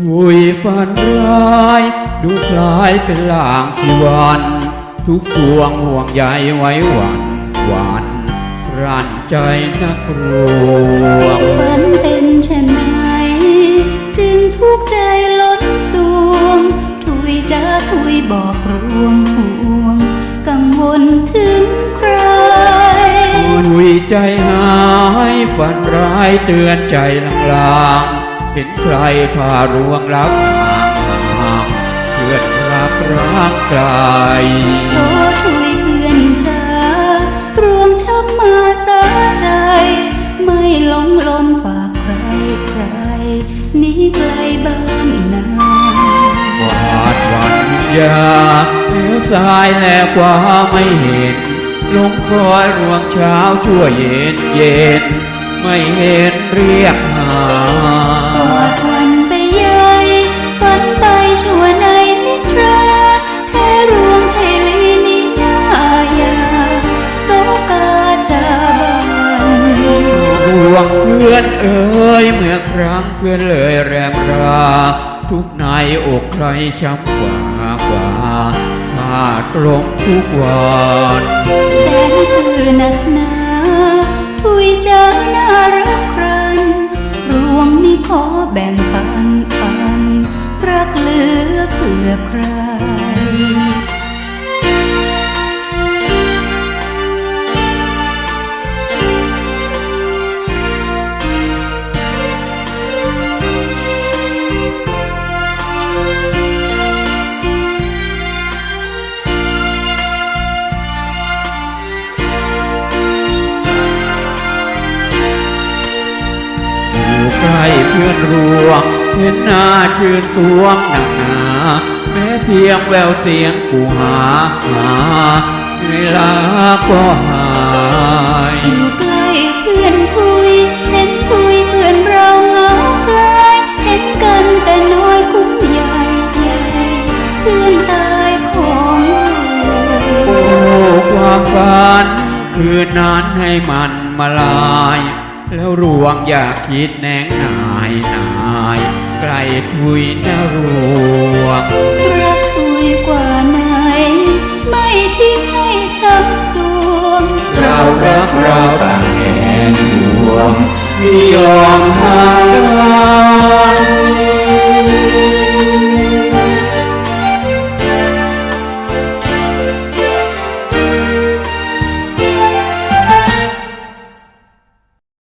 ถุยฝันร้าย ดูคล้ายเป็นลางที่วัน ทุกดวงห่วงใยไว้หวันหวันรันใจนักรวงฝันเป็นเช่นไหนจึงทุกข์ใจล้นสวงถุยจะถุยบอกรวงห่วง กังวลถึงใครถุยใจหายฝันร้ายเตือนใจลางๆ เห็นใครพารวงรับห่างห่างเพื่อนรับรักไกลโทถุยเพื่อนจ้ารวมช้ำมาสาใจ ไม่หลงลมปากใครใครหนีไกลบ้านนาวาดวันวิญญาเลี้ยวซ้ายแลกว่าไม่เห็นลงคอยรวงเช้าชั่วเย็นเย็น ไม่เห็นเรียกหา เอนเอ่ยเมื่อครั้งเพื่อนเลยแรมรา ทุกในอกใครช้ำกว่ากว่าถ้าตรงทุกวันแสนสื่อนักหนาทุยเจอน่ารักครันรวงม่ขอแบ่งปันปันรักเหลือเพื่อใคร ใกล้เพื่อนรวงเห็นหน้าชื่นสวงหนักหนาแม้เพียงแววเสียงกูหาหาเวลาก็หายอยู่ใกล้เพื่อนคุยเห็นคุยเพื่อนเราเหงาคลายเห็นกันแต่น้อยคุ้มใหญ่ใหญ่เพื่อนตายของเราโอ้ความฝันคืนนั้นให้มันมาลาย แล้วรวงอย่าคิดแหนงนายนายใกล้ทุยนะรวงรักทุยกว่าไหน ไม่ทิ้งให้ช้ำสวง เรารักเราต่างแหนห่วงไม่ยอมห่างไกล